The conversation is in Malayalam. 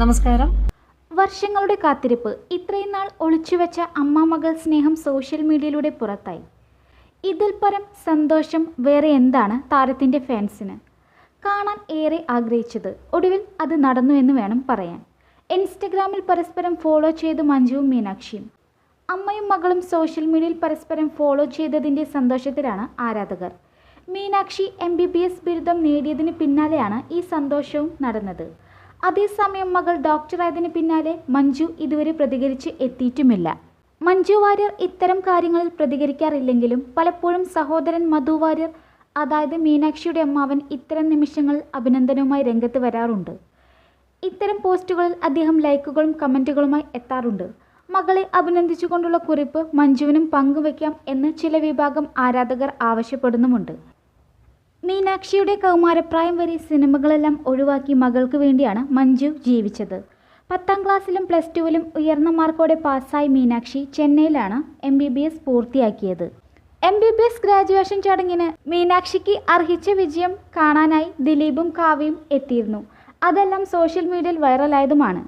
നമസ്കാരം. വർഷങ്ങളുടെ കാത്തിരിപ്പ് ഇത്രയും നാൾ ഒളിച്ചുവെച്ച അമ്മ മകൾ സ്നേഹം സോഷ്യൽ മീഡിയയിലൂടെ പുറത്തായി. ഇതിൽ പരം സന്തോഷം വേറെ എന്താണ് താരത്തിന്റെ ഫാൻസിന്? കാണാൻ ഏറെ ആഗ്രഹിച്ചത് ഒടുവിൽ അത് നടന്നു എന്ന് വേണം പറയാൻ. ഇൻസ്റ്റഗ്രാമിൽ പരസ്പരം ഫോളോ ചെയ്ത് മഞ്ജുവും മീനാക്ഷിയും. അമ്മയും മകളും സോഷ്യൽ മീഡിയയിൽ പരസ്പരം ഫോളോ ചെയ്തതിന്റെ സന്തോഷത്തിലാണ് ആരാധകർ. Meenakshi M B B S ബിരുദം നേടിയതിന് പിന്നാലെയാണ് ഈ സന്തോഷവും നടന്നത്. അതേസമയം മകൾ ഡോക്ടറായതിന് പിന്നാലെ മഞ്ജു ഇതുവരെ പ്രതികരിച്ച് എത്തിയിട്ടുമില്ല. മഞ്ജു വാര്യർ ഇത്തരം കാര്യങ്ങളിൽ പ്രതികരിക്കാറില്ലെങ്കിലും പലപ്പോഴും സഹോദരൻ മധു വാര്യർ അതായത് മീനാക്ഷിയുടെ അമ്മാവൻ ഇത്തരം നിമിഷങ്ങളിൽ അഭിനന്ദനവുമായി രംഗത്ത് വരാറുണ്ട്. ഇത്തരം പോസ്റ്റുകളിൽ അദ്ദേഹം ലൈക്കുകളും കമന്റുകളുമായി എത്താറുണ്ട്. മകളെ അഭിനന്ദിച്ചുകൊണ്ടുള്ള കുറിപ്പ് മഞ്ജുവിനും പങ്കുവയ്ക്കാം എന്ന് ചില വിഭാഗം ആരാധകർ ആവശ്യപ്പെടുന്നുമുണ്ട്. മീനാക്ഷിയുടെ കൗമാരപ്രായം വരെ സിനിമകളെല്ലാം ഒഴിവാക്കി മകൾക്ക് വേണ്ടിയാണ് മഞ്ജു ജീവിച്ചത്. പത്താം ക്ലാസ്സിലും പ്ലസ് ടുവിലും ഉയർന്ന മാർക്കോടെ പാസ്സായി മീനാക്ഷി ചെന്നൈയിലാണ് എം ബി ബി എസ് പൂർത്തിയാക്കിയത്. M B B S graduation ചടങ്ങിന് മീനാക്ഷിക്ക് അർഹിച്ച വിജയം കാണാനായി ദിലീപും കാവ്യയും എത്തിയിരുന്നു. അതെല്ലാം സോഷ്യൽ മീഡിയയിൽ വൈറലായതുമാണ്.